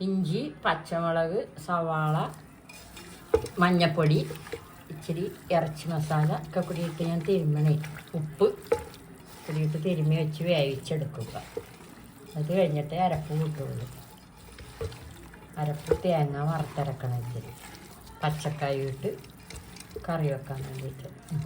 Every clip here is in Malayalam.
ഇഞ്ചി പച്ചമുളക് സവാള മഞ്ഞപ്പൊടി ഇച്ചിരി ഇറച്ചി മസാല ഒക്കെ കൂടിയിട്ട് ഞാൻ തിരുമ്മണേ ഉപ്പ് കൂടിയിട്ട് തിരുമ്മി വെച്ച് വേവിച്ചെടുക്കുക. അത് കഴിഞ്ഞിട്ട് അരപ്പ് കൂട്ടുള്ളൂ. അരപ്പ് തേങ്ങ വറുത്തരക്കണം ഇച്ചിരി. പച്ചക്കായ ഇട്ട് കറി വെക്കാൻ വേണ്ടിയിട്ട്. ഉം.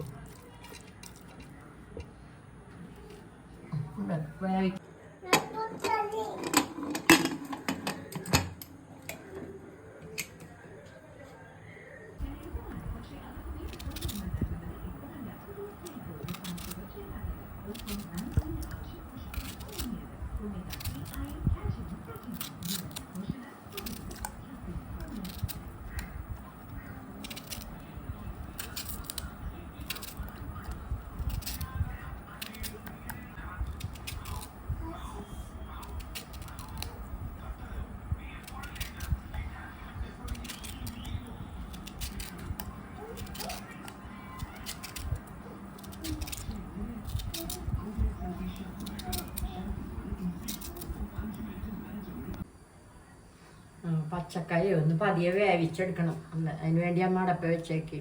പച്ചക്കായ ഒന്ന് പതിയെ വേവിച്ചെടുക്കണം. അതിന് വേണ്ടി അമ്മ അടപ്പ വെച്ചേക്ക്.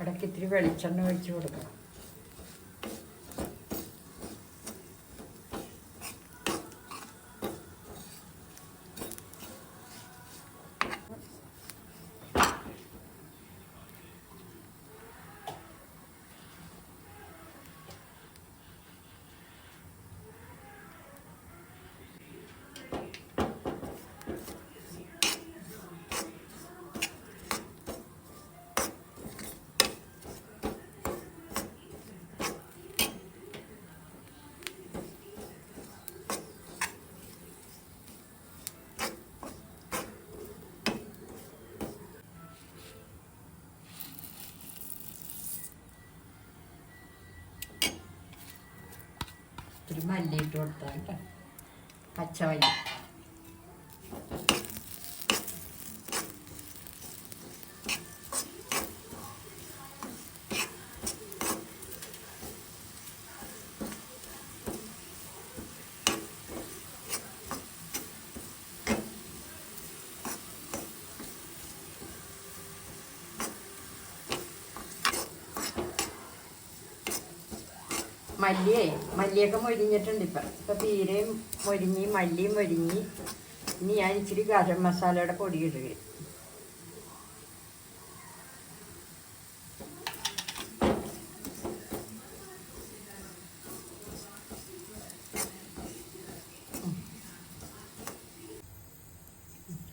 ഇടയ്ക്ക് ഇത്തിരി വെളിച്ചെണ്ണ ഒഴിച്ച് കൊടുക്കണം ഇത്തിരി മല്ലി ഇട്ട് കൊടുത്താൽ കേട്ടോ. പച്ചമല്ലി. മല്ലിയേ മല്ലിയൊക്കെ മൊരിഞ്ഞിട്ടുണ്ട് ഇപ്പം. ഇപ്പം തീരയും മൊരിഞ്ഞി മല്ലിയും മൊരിഞ്ഞി. ഇനി ഞാൻ ഇച്ചിരി ഗരം മസാലയുടെ പൊടി ഇടുക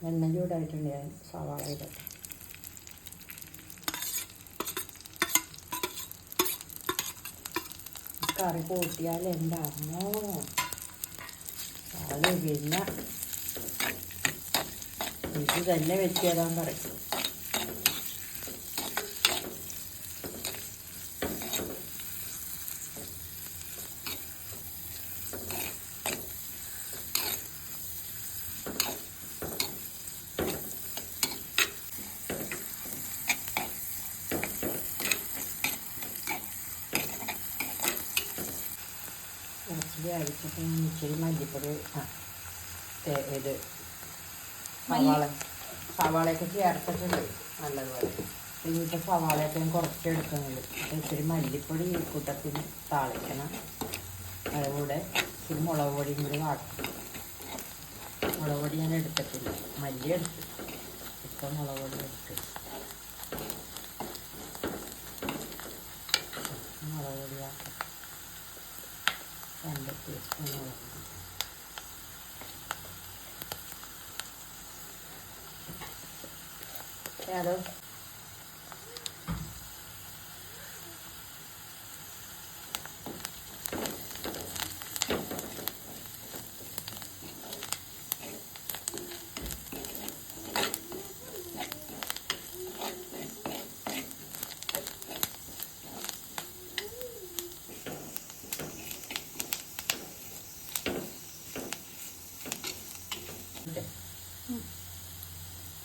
എണ്ണ ചൂടായിട്ടുണ്ട് ഞാൻ സവാള കറി കൂട്ടിയാൽ എന്താണോ ആൾ പിന്നെ ഇത് തന്നെ വെച്ച് തരാൻ പറയും. അരിച്ചിട്ട് ഞാൻ ഇച്ചിരി മല്ലിപ്പൊടി ആ ഇത് സവാള സവാളയൊക്കെ ചേർത്തിട്ടുണ്ട് നല്ലതുപോലെ. ഇനിയിപ്പോൾ സവാളയൊക്കെ ഞാൻ കുറച്ച് എടുക്കുന്നുള്ളൂ അപ്പോൾ ഇച്ചിരി മല്ലിപ്പൊടി ഈ കൂട്ടത്തിന് താളിക്കണം. അതുകൂടെ ഇച്ചിരി മുളക് പൊടിയും കൂടി വാട്ടും മുളക് പൊടി ഞാൻ എടുത്തിട്ടില്ല. മല്ലി എടുത്തു. ഇപ്പം മുളക് പൊടി എടുത്തു. 哎，好。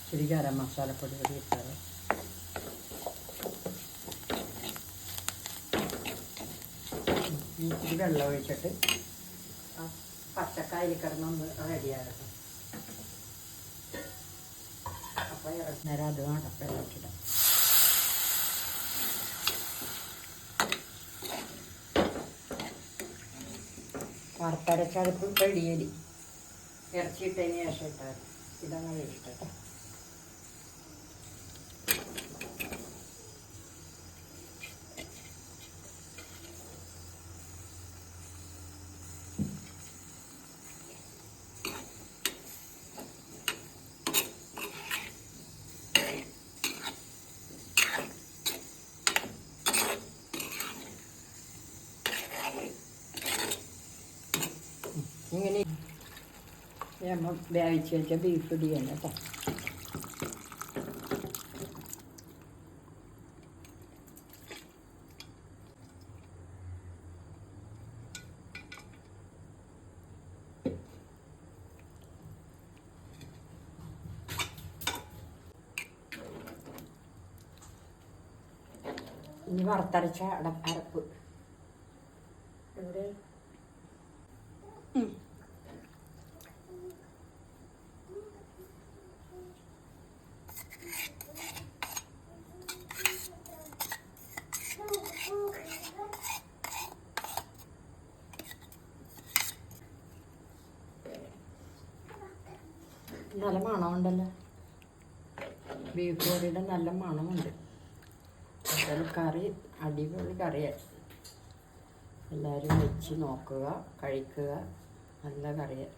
ഇച്ചിരി ഗരം മസാലപ്പൊടി കൂടി ഇട്ടത് ഇച്ചിരി വെള്ളം ഒഴിച്ചിട്ട് പച്ചക്കായിൽ കിടന്നൊന്ന് റെഡിയാകട്ടെ അപ്പോൾ നേരം അത് വേണ്ട അപ്പം ഇളക്കിടാം വറുത്തരച്ചടുപ്പ് കഴിയലി ഇറച്ചിയിട്ടതിന് ശേഷം ഇട്ടാൽ ഇതങ്ങനെ ഇഷ്ടട്ടെ നമ്മൾ വേവിച്ച് വെച്ച ബീഫ് ഇടിയാണ് കേട്ടോ ഇനി വറുത്തരച്ച അട അരപ്പ് എവിടെ നല്ല മണമുണ്ടല്ലോ. ബീഫ് കറിയുടെ നല്ല മണമുണ്ട്. അതുപോലെ കറി അടിപൊളി കറിയായി എല്ലാവരും വെച്ച് നോക്കുക കഴിക്കുക. നല്ല കറിയാണ്